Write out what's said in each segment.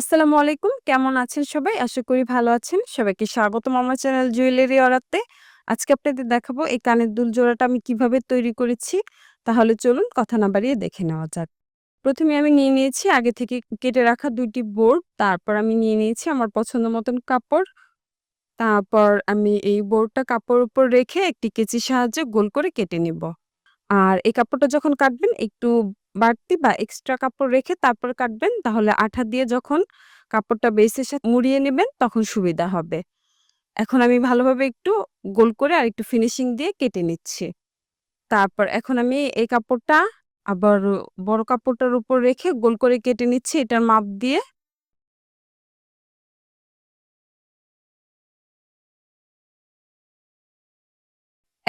আসসালামু আলাইকুম। কেমন আছেন সবাই? আশা করি ভালো আছেন। সবাইকে স্বাগতম আমার চ্যানেল জুয়েলারি অরাতে। আজকে আপনাদের দেখাবো এই কানের দুল জোড়াটা আমি কীভাবে তৈরি করেছি। তাহলে চলুন কথা না বাড়িয়ে দেখে নেওয়া যাক। প্রথমে আমি নিয়ে নিয়েছি আগে থেকে কেটে রাখা ২ টি বোর্ড। তারপর আমি নিয়ে নিয়েছি আমার পছন্দ মতন কাপড়। তারপর আমি এই বোর্ডটা কাপড়ের উপর রেখে একটি কেচির সাহায্যে গোল করে কেটে নিব। আর এই কাপড়টা যখন কাটবেন একটু বাড়তি বা এক্সট্রা কাপড় রেখে তারপর কাটবেন। তাহলে আঠা দিয়ে যখন কাপড়টা বেসের সাথে মুড়িয়ে নেবেন, তখন সুবিধা হবে। এখন আমি ভালোভাবে একটু গোল করে আর একটু ফিনিশিং দিয়ে কেটে নিচ্ছি। তারপর এখন আমি এই কাপড়টা আবার বড় কাপড়টার উপর রেখে গোল করে কেটে নিচ্ছি এটার মাপ দিয়ে।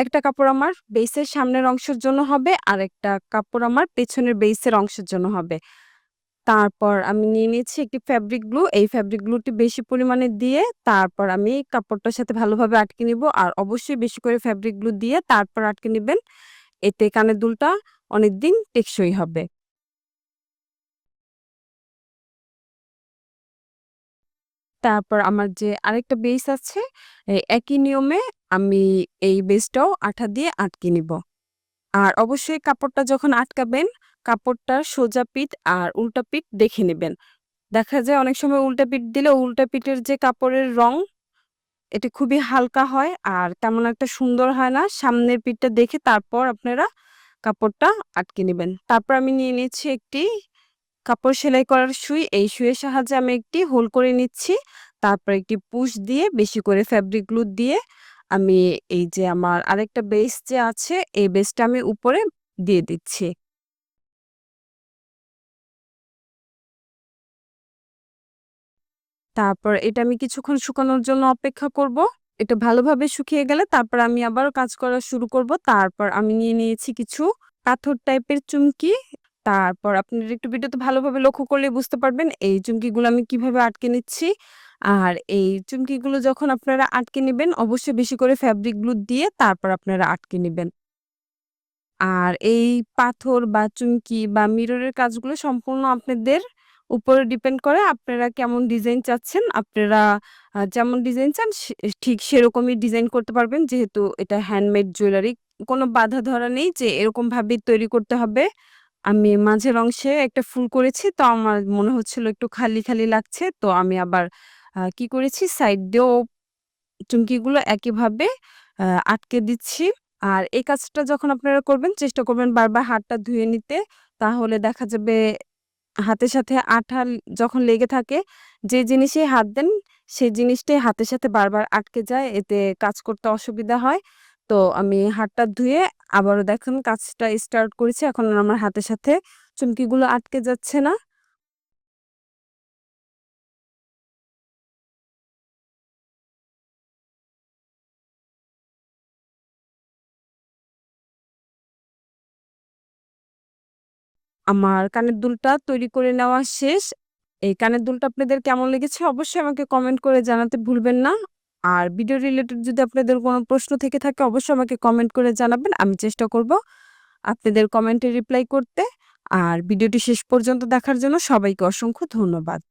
একটা কাপড় আমার বেসের সামনের অংশের জন্য হবে, আর একটা কাপড় আমার পেছনের বেসের অংশের জন্য হবে। তারপর আমি নিয়ে নিয়েছি একটি ফ্যাব্রিক গ্লু। এই ফ্যাব্রিক গ্লুটি বেশি পরিমাণে দিয়ে তারপর আমি কাপড়টার সাথে ভালোভাবে আটকে নিব। আর অবশ্যই বেশি করে ফ্যাব্রিক গ্লু দিয়ে তারপর আটকে নেবেন এতে কানের দুলটা অনেকদিন টেকসই হবে। তারপর আমার যে আরেকটা বেস আছে, একই নিয়মে আমি এই বেসটাও আঠা দিয়ে আটকে নিব। আর অবশ্যই কাপড়টা যখন আটকাবেন, কাপড়টার সোজা পিঠ আর উল্টা পিঠ দেখে নেবেন। দেখা যায় অনেক সময় উল্টা পিঠ দিলে উল্টা পিঠের যে কাপড়ের রং, এটি খুবই হালকা হয় আর তেমন একটা সুন্দর হয় না। সামনের পিঠটা দেখে তারপর আপনারা কাপড়টা আটকে নিবেন। তারপর আমি নিয়ে নিচ্ছি একটি কাপড় সেলাই করার সুই। এই সুইয়ের সাহায্যে আমি একটি হোল করে নিচ্ছি। তারপর একটি পুশ দিয়ে বেশি করে ফেব্রিক গ্লু দিয়ে আমি এই যে আমার আরেকটা বেস যে আছে, এই বেসটা আমি উপরে দিয়ে দিচ্ছি। তারপর এটা আমি কিছুক্ষণ শুকানোর জন্য অপেক্ষা করব। এটা ভালোভাবে শুকিয়ে গেলে তারপর আমি আবারও কাজ করা শুরু করব। তারপর আমি নিয়ে নিয়েছি কিছু পাথর টাইপের চুমকি। তারপর আপনারা একটু ভিডিওতে ভালোভাবে লক্ষ্য করলে বুঝতে পারবেন, এই চুমকিগুলো আমি কীভাবে আটকে নিচ্ছি। আর এই চুমকিগুলো যখন আপনারা আটকে নিবেন, অবশ্যই বেশি করে ফ্যাব্রিক গ্লু দিয়ে তারপর আপনারা আটকে নেবেন আর এই পাথর বা চুমকি বা মিররের কাজগুলো সম্পূর্ণ আপনাদের উপরে ডিপেন্ড করে আপনারা কেমন ডিজাইন চাচ্ছেন। আপনারা যেমন ডিজাইন চান ঠিক সেরকমই ডিজাইন করতে পারবেন। যেহেতু এটা হ্যান্ডমেড জুয়েলারি। কোনো বাধা ধরা নেই যে এরকমভাবেই তৈরি করতে হবে। আমি মাঝের অংশে একটা ফুল করেছি। তো আমার মনে হচ্ছিল একটু খালি, খালি লাগছে। তো আমি আবার কি করেছি সাইড দিয়েও চুমকিগুলো একইভাবে আটকে দিচ্ছি। আর এই কাজটা যখন আপনারা করবেন চেষ্টা করবেন বারবার হাতটা ধুয়ে নিতে। তাহলে দেখা যাবে হাতের সাথে আঠা যখন লেগে থাকে, যে জিনিসেই হাত দেন সেই জিনিসটাই হাতের সাথে বারবার আটকে যায়। এতে কাজ করতে অসুবিধা হয়। তো আমি হাতটা ধুয়ে আবারও দেখেন কাজটা স্টার্ট করেছি। এখন আমার হাতের সাথে চুমকিগুলো আটকে যাচ্ছে না। আমার কানের দুলটা তৈরি করে নেওয়া শেষ। এই কানের দুলটা আপনাদের কেমন লেগেছে অবশ্যই আমাকে কমেন্ট করে জানাতে ভুলবেন না। আর ভিডিও রিলেটেড যদি আপনাদের কোনো প্রশ্ন থেকে থাকে, অবশ্যই আমাকে কমেন্ট করে জানাবেন। আমি চেষ্টা করব আপনাদের কমেন্টে রিপ্লাই করতে। আর ভিডিওটি শেষ পর্যন্ত দেখার জন্য সবাইকে অসংখ্য ধন্যবাদ।